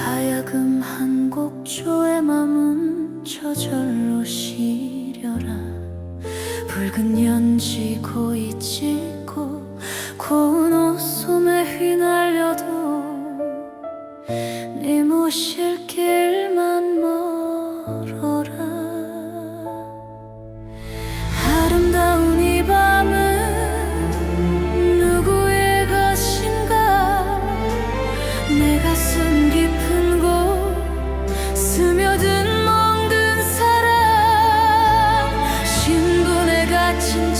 하여금 한 곡조의 맘은 저절로 시려라. 붉은 연지 고이 찢고 고운 옷소매 휘날려도 네 모실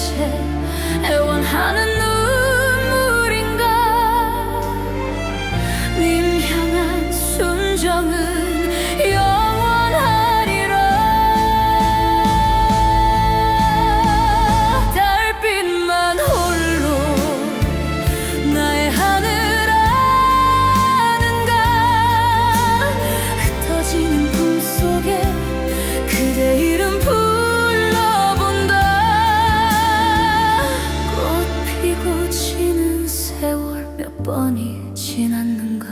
się Ewan Hanan 몇 번이 지났는가?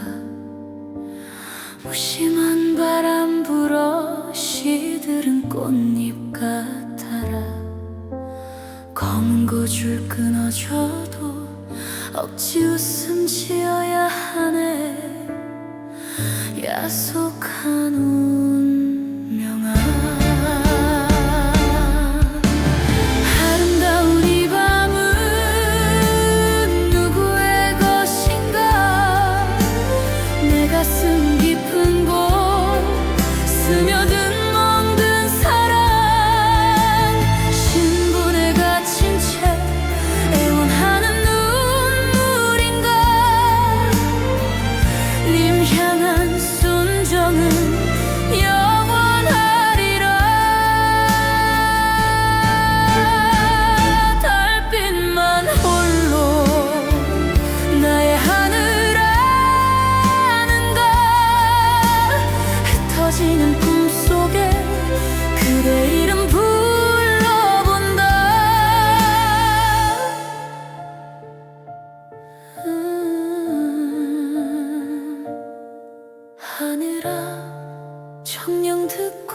무심한 바람 불어 시들은 꽃잎 같아라. 검은 고줄 끊어줘도 억지 웃음 지어야 하네. 야속한 우 những thức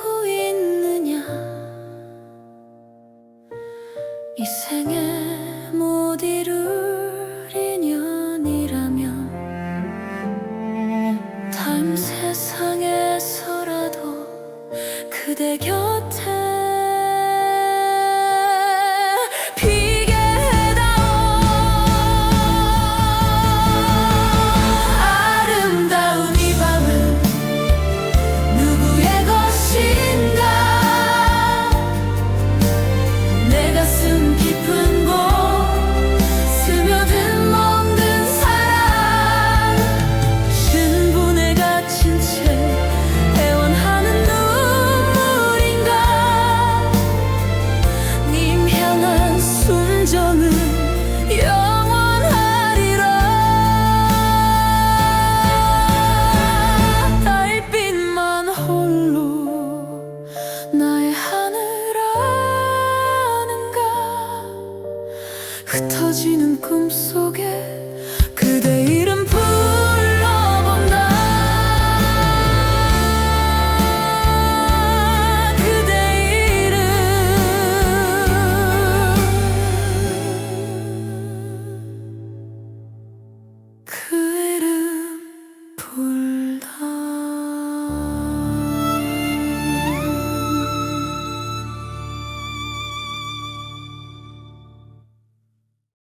펼쳐지는 꿈속에